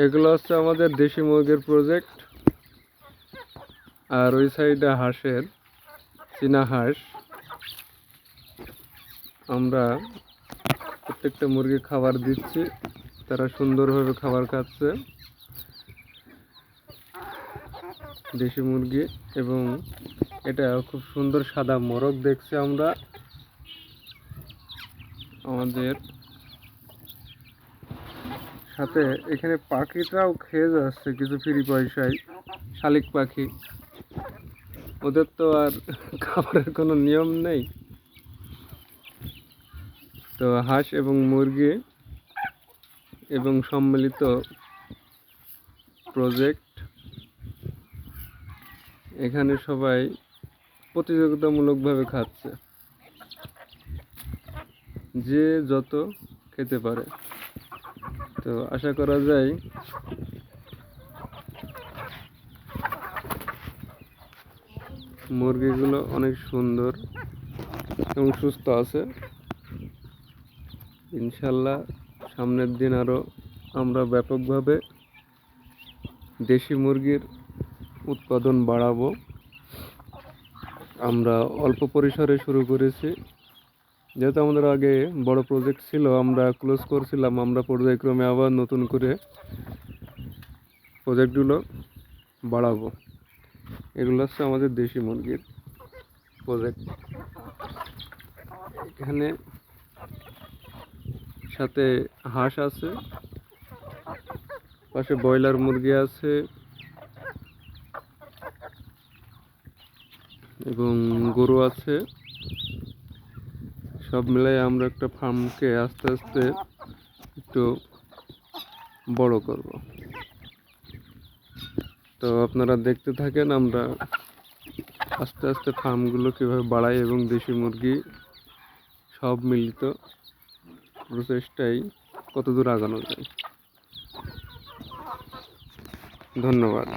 এগুলো হচ্ছে আমাদের দেশি মুরগির প্রজেক্ট আর ওই সাইডে হাঁসের, চীনা হাঁস। আমরা প্রত্যেকটা মুরগি খাবার দিচ্ছি, তারা সুন্দরভাবে খাবার খাচ্ছে। দেশি মুরগি এবং এটা খুব সুন্দর সাদা মোরগ দেখছি আমরা। আমাদের সাথে এখানে পাখিটাও খেয়ে যাচ্ছে কিছু ফ্রি পয়সায়, শালিক পাখি। ওদের তো আর খাবারের কোনো নিয়ম নেই। তো হাঁস এবং মুরগি এবং সম্মিলিত প্রজেক্ট এখানে সবাই প্রতিযোগিতামূলকভাবে খাচ্ছে। যে যত খেতে পারে। তো আশা করা যায় মুরগিগুলো অনেক সুন্দর এবং সুস্থ আছে। ইনশাল্লাহ সামনের দিন আরও আমরা ব্যাপকভাবে দেশি মুরগির উৎপাদন বাড়াবো। আমরা অল্প পরিসরে শুরু করেছি। যেহেতু আমাদের আগে বড় প্রজেক্ট ছিল, আমরা ক্লোজ করছিলাম, আমরা পর্যায়ক্রমে আবার নতুন করে প্রজেক্টগুলো বাড়াবো। এগুলো হচ্ছে আমাদের দেশি মুরগির প্রজেক্ট এখানে সাথে হাঁস আছে, পাশে ব্রয়লার মুরগি আছে, এবং গরু আছে। সব মিলাই আমরা একটা ফার্মকে আস্তে আস্তে একটু বড় করব। তো আপনারা দেখতে থাকেন আমরা আস্তে আস্তে ফার্মগুলো কীভাবে বাড়াই এবং দেশি মুরগি সব মিলিত প্রচেষ্টায় কত দূর আগানো যায়। ধন্যবাদ।